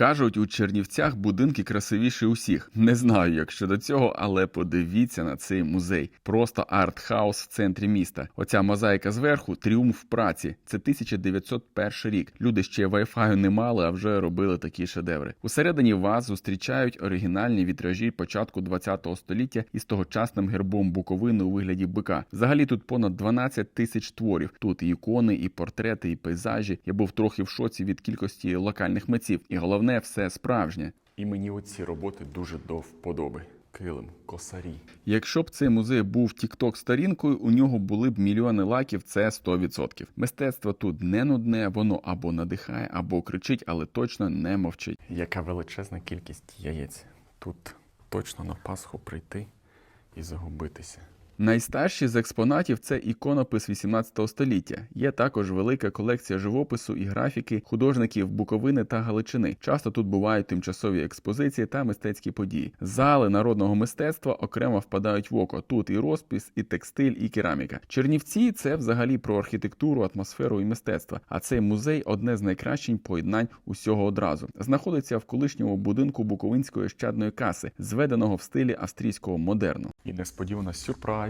Кажуть, у Чернівцях будинки красивіші усіх. Не знаю, як щодо цього, але подивіться на цей музей. Просто арт-хаус в центрі міста. Оця мозаїка зверху тріумф праці. Це 1901 рік. Люди ще вайфаю не мали, а вже робили такі шедеври. Усередині вас зустрічають оригінальні вітражі початку 20 століття із тогочасним гербом Буковини у вигляді бика. Взагалі тут понад 12 тисяч творів. Тут і ікони, і портрети, і пейзажі. Я був трохи в шоці від кількості локальних митців. І головне, все справжнє. І мені оці роботи дуже до вподоби. Килим, косарі. Якщо б цей музей був тікток сторінкою, у нього були б мільйони лайків, це 100%. Мистецтво тут не нудне, воно або надихає, або кричить, але точно не мовчить. Яка величезна кількість яєць. Тут точно на Пасху прийти і загубитися. Найстарші з експонатів це іконопис 18 століття. Є також велика колекція живопису і графіки художників Буковини та Галичини. Часто тут бувають тимчасові експозиції та мистецькі події. Зали народного мистецтва окремо впадають в око. Тут і розпис, і текстиль, і кераміка. Чернівці це взагалі про архітектуру, атмосферу і мистецтво. А цей музей одне з найкращих поєднань усього одразу. Знаходиться в колишньому будинку Буковинської щадної каси, зведеного в стилі австрійського модерну. І несподівано сюрприз.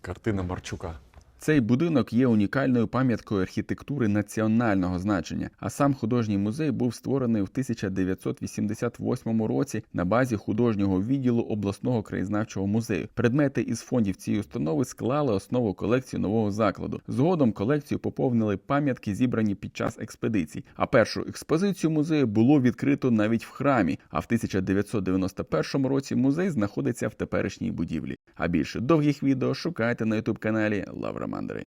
Картина Марчука. Цей будинок є унікальною пам'яткою архітектури національного значення, а сам художній музей був створений в 1988 році на базі художнього відділу обласного краєзнавчого музею. Предмети із фондів цієї установи склали основу колекції нового закладу. Згодом колекцію поповнили пам'ятки, зібрані під час експедицій. А першу експозицію музею було відкрито навіть в храмі. А в 1991 році музей знаходиться в теперішній будівлі. А більше довгих відео шукайте на ютуб каналі Лавра mandry